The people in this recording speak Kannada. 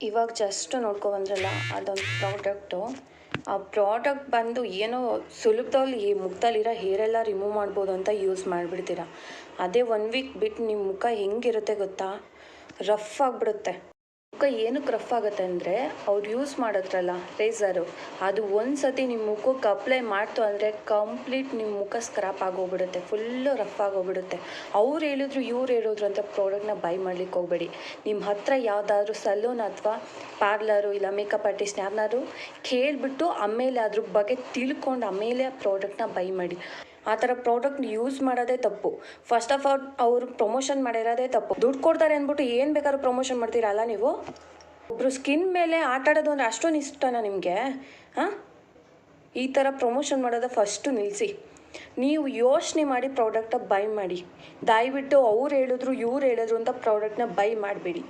ಇವಾಗ ಜಸ್ಟ್ ನೋಡ್ಕೊಬಂದ್ರಲ್ಲ ಅದೊಂದು ಪ್ರಾಡಕ್ಟು ಆ ಪ್ರಾಡಕ್ಟ್ ಬಂದು ಏನೋ ಸುಲಭದಲ್ಲಿ ಈ ಮುಖದಲ್ಲಿರೋ ಹೇರೆಲ್ಲ ರಿಮೂವ್ ಮಾಡ್ಬೋದು ಅಂತ ಯೂಸ್ ಮಾಡಿಬಿಡ್ತೀರ. ಅದೇ ಒನ್ ವೀಕ್ ಬಿಟ್ಟು ನಿಮ್ಮ ಮುಖ ಹೆಂಗಿರುತ್ತೆ ಗೊತ್ತಾ? ರಫ್ ಆಗಿಬಿಡುತ್ತೆ. ಮುಖ ಏನಕ್ಕೆ ರಫ್ ಆಗುತ್ತೆ ಅಂದರೆ ಅವ್ರು ಯೂಸ್ ಮಾಡೋದ್ರಲ್ಲ ರೇಸರು ಅದು ಒಂದು ಸತಿ ನಿಮ್ಮ ಮುಖಕ್ಕೆ ಅಪ್ಲೈ ಮಾಡ್ತು ಅಂದರೆ ಕಂಪ್ಲೀಟ್ ನಿಮ್ಮ ಮುಖ ಸ್ಕ್ರಾಪ್ ಆಗೋಗ್ಬಿಡುತ್ತೆ ಫುಲ್ಲು ರಫ್ ಆಗೋಗ್ಬಿಡುತ್ತೆ. ಅವ್ರು ಹೇಳಿದ್ರು, ಇವ್ರು ಹೇಳಿದ್ರು ಅಂತ ಪ್ರಾಡಕ್ಟ್ನ ಬೈ ಮಾಡ್ಲಿಕ್ಕೆ ಹೋಗಬೇಡಿ. ನಿಮ್ಮ ಹತ್ರ ಯಾವುದಾದ್ರೂ ಸಲೂನ್ ಅಥವಾ ಪಾರ್ಲರು ಇಲ್ಲ ಮೇಕಪ್ ಆರ್ಟಿಸ್ಟ್ ಯಾರನ್ನಾದ್ರು ಕೇಳಿಬಿಟ್ಟು ಆಮೇಲೆ ಅದ್ರ ಬಗ್ಗೆ ತಿಳ್ಕೊಂಡು ಆಮೇಲೆ ಪ್ರಾಡಕ್ಟ್ನ ಬೈ ಮಾಡಿ. ಆ ಥರ ಪ್ರಾಡಕ್ಟ್ ಯೂಸ್ ಮಾಡೋದೇ ತಪ್ಪು. ಫಸ್ಟ್ ಆಫ್ ಆಲ್ ಅವರು ಪ್ರಮೋಷನ್ ಮಾಡಿರೋದೇ ತಪ್ಪು. ದುಡ್ಡು ಕೊಡ್ತಾರೆ ಅಂದ್ಬಿಟ್ಟು ಏನು ಬೇಕಾದ್ರೂ ಪ್ರಮೋಷನ್ ಮಾಡ್ತೀರಲ್ಲ ನೀವು? ಒಬ್ಬರು ಸ್ಕಿನ್ ಮೇಲೆ ಆಟ ಆಡೋದು ಅಂದರೆ ಅಷ್ಟೊಂದು ಇಷ್ಟನಾ ನಿಮಗೆ? ಹಾಂ? ಈ ಥರ ಪ್ರಮೋಷನ್ ಮಾಡೋದ ಫಸ್ಟು ನಿಲ್ಲಿಸಿ ನೀವು ಯೋಚನೆ ಮಾಡಿ ಪ್ರಾಡಕ್ಟ ಬೈ ಮಾಡಿ. ದಯವಿಟ್ಟು ಅವ್ರು ಹೇಳಿದ್ರು ಇವ್ರು ಹೇಳಿದ್ರು ಅಂತ ಪ್ರಾಡಕ್ಟ್ನ ಬೈ ಮಾಡಬೇಡಿ.